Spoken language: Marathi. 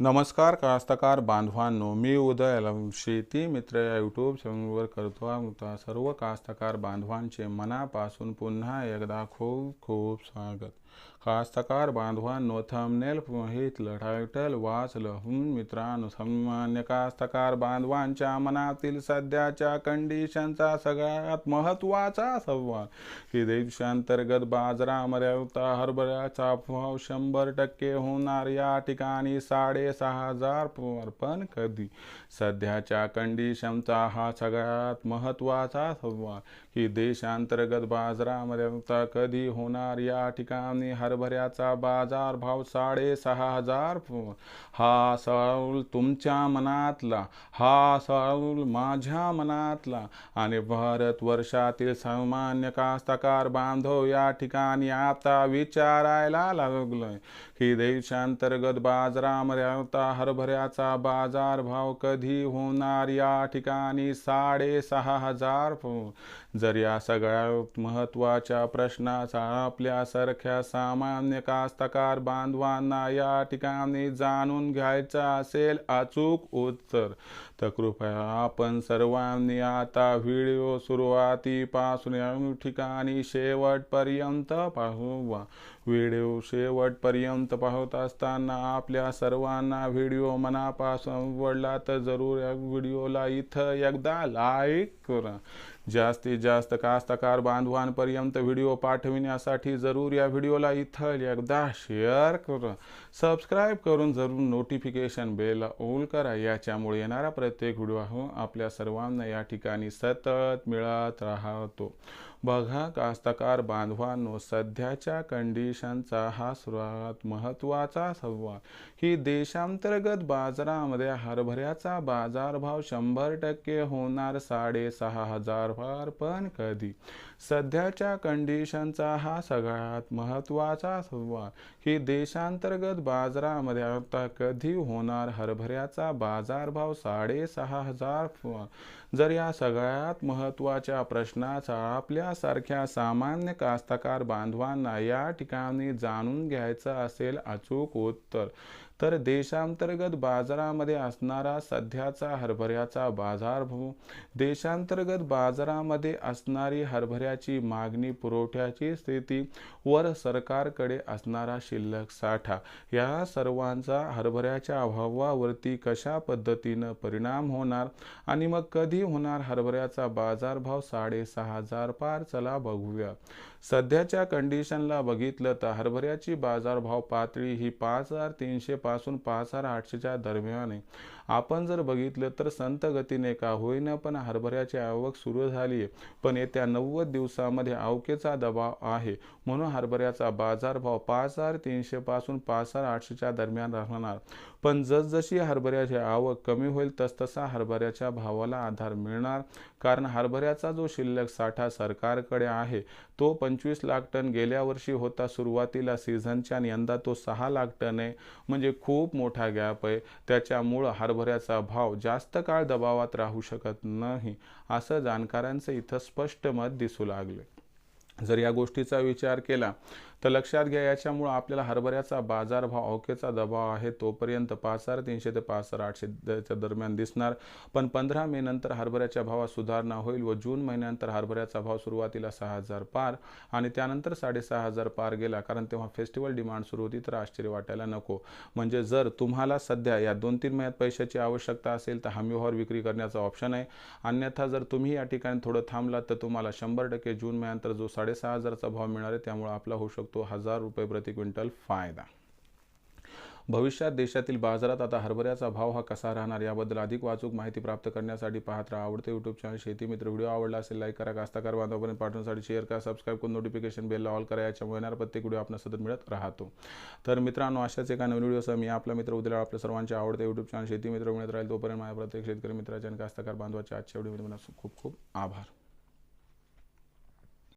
नमस्कार कास्तकार बांधवांनो मी उदय शेती मित्र या यूट्यूब चॅनलवर करतो सर्व कास्तकार बांधवांचे मनापासून पुन्हा एकदा खूप खूप स्वागत. कास्तकार बांधवांनो थंबनेल माहितलं टायटल वाचलं. मित्रांनो सामान्य कास्तकार बांधवांच्या मनातील सध्याच्या कंडिशनचा सगळ्यात महत्त्वाचा संवाद की देशांतर्गत बाजारामध्ये आता हरभऱ्याचा भाव शंभर टक्के होणार. या ठिकाणी साडे सहा हजार पुनर्पण पण कधी? सध्याच्या कंडिशनचा हा सगळ्यात महत्त्वाचा संवाद की देशांतर्गत बाजारामध्ये कधी होणार? या ठिकाणी हरभऱ्याचा बाजार भाव साडेसहा हजार हा सळूल तुमच्या मनातला हा सळूल माझ्या मनातला. आणि भारत वर्षातील सामान्य कास्तकार बांधव या ठिकाणी आता विचारायला लागलोय. की देशांतर्गत बाजारामध्ये आता हरभऱ्याचा बाजार भाव कधी होणार? या ठिकाणी साडेसहा हजार जर या सगळ्यात महत्त्वाच्या प्रश्नाचा आपल्यासारख्या सामान्य कास्तकार बांधवांना या ठिकाणी जाणून घ्यायचा असेल अचूक उत्तर तर कृपया आपण सर्वांनी आता व्हिडिओ सुरुवातीपासून या ठिकाणी शेवटपर्यंत पाहू व्हिडिओ शेवटपर्यंत पाहत असताना आपल्या सर्वांना व्हिडिओ मनापासून आवडला तर जरूर या व्हिडिओला इथं एकदा लाईक करा. जास्तीत जास्त कास्तकार बांधवांपर्यंत व्हिडिओ पाठविण्यासाठी जरूर या व्हिडिओला इथं एकदा शेअर करा. सबस्क्राईब करून जरूर नोटिफिकेशन बेल ओल करा. याच्यामुळे येणारा प्रत्येक व्हिडिओ हो आपल्या सर्वांना या ठिकाणी सतत मिळत राहतो. बघा कास्तकार बांधवांनो सध्याच्या कंडिशनचा हा सर्वात महत्त्वाचा संवाद की देशांतर्गत बाजारामध्ये हरभऱ्याचा बाजारभाव शंभर टक्के होणार साडेसहा हजार फार पण कधी. सध्याच्या कंडिशनचा हा सगळ्यात महत्त्वाचा संवाद की देशांतर्गत बाजारामध्ये आता कधी होणार हरभऱ्याचा बाजारभाव साडेसहा हजार जर या सगळ्यात महत्त्वाच्या प्रश्नाचा आपल्यासारख्या सामान्य कास्तकार बांधवांना या ठिकाणी जाणून घ्यायचं असेल अचूक उत्तर तर देशांतर्गत बाजारामध्ये असणारा सध्याचा हरभऱ्याचा बाजारभाव देशांतर्गत बाजार बाजारामध्ये असणारी हरभऱ्याची मागणी पुरवठ्याची स्थिती वर सरकारकडे असणारा शिल्लक साठा या सर्वांचा हरभऱ्याच्या अभावावरती कशा पद्धतीनं परिणाम होणार आणि मग कधी होणार हरभऱ्याचा बाजारभाव साडेसहा हजार पार? चला बघूया. सध्याच्या कंडिशनला बघितलं तर हरभऱ्याची बाजारभाव पातळी ही पाच हजार तीनशे पासून पाच हजार आठशेच्या दरम्यान आहे. आपण जर बघितलं तर संत गतीने का होईना पण हरभऱ्याची आवक सुरू झाली आहे पण येत्या नव्वद दिवसामध्ये आवकेचा दबाव आहे. म्हणून हरभऱ्याचा बाजारभाव पाच हजार तीनशे पासून पाच हजार आठशेच्या दरम्यान राहणार. पण जसजशी हरभऱ्याची आवक कमी होईल तसतसा हरभऱ्याच्या भावाला आधार मिळणार. कारण हरभऱ्याचा जो शिल्लक साठा सरकारकडे आहे तो पंचवीस लाख टन गेल्या वर्षी होता सुरुवातीला सीझनच्या आणि यंदा तो सहा लाख टन आहे. म्हणजे खूप मोठा गॅप आहे. त्याच्यामुळं हरभऱ्याचा भाव जास्त काळ दबावात राहू शकत नाही असं जाणकारांचं इथं स्पष्ट मत दिसू लागले जर या गोष्टीचा विचार केला तर लक्षात घ्या याच्यामुळं आपल्याला हरभऱ्याचा बाजारभाव अवकेचा दबाव आहे. तोपर्यंत पाच हजार तीनशे ते पाच हजार आठशेच्या दरम्यान दिसणार. पण पंधरा मे नंतर हरभऱ्याच्या भावात सुधारणा होईल व जून महिन्यानंतर हरभऱ्याचा भाव सुरुवातीला सहा हजार पार आणि त्यानंतर साडेसहा हजार पार गेला. कारण तेव्हा फेस्टिवल डिमांड सुरू होती तर आश्चर्य वाटायला नको. म्हणजे जर तुम्हाला सध्या या दोन तीन महिन्यात पैशाची आवश्यकता असेल तर हमीभावावर विक्री करण्याचा ऑप्शन आहे. अन्यथा जर तुम्ही या ठिकाणी थोडं थांबलात तर तुम्हाला शंभर टक्के जून महिन्यानंतर जो साडे साडेसहा हजारचा भाव मिळणार आहे. त्यामुळे आपला होऊ शकतो हजार रुपये प्रति क्विंटल फायदा. भविष्यात देशातील बाजारात आता हरभऱ्याचा भाव हा कसा राहणार याबद्दल अधिक वाचूक माहिती प्राप्त करण्यासाठी पाहत राहा. आवडते यूट्यूब चॅनल शेती मित्र व्हिडिओ आवडला असेल लाईक करा. कास्ताकार बांधवापर्यंत पाठवण्यासाठी शेअर करा. सबस्क्राईब करून नोटिफिकेशन बेलला ऑल करा. याच्यामुळे येणार प्रत्येक व्हिडिओ आपण सतत मिळत राहतो. तर मित्रांनो अशाच एका नवीन व्हिडिओसह मी आपला मित्र उद्या आपल्या सर्वांचे आवडते यूट्यूब चॅनल शेती मित्र मिळत राहील तोपर्यंत माझ्या प्रत्येक शेतकरी मित्राच्या आणि कास्ताकार बांधवाच्या आजच्या व्हिडिओमध्ये मला खूप खूप आभार.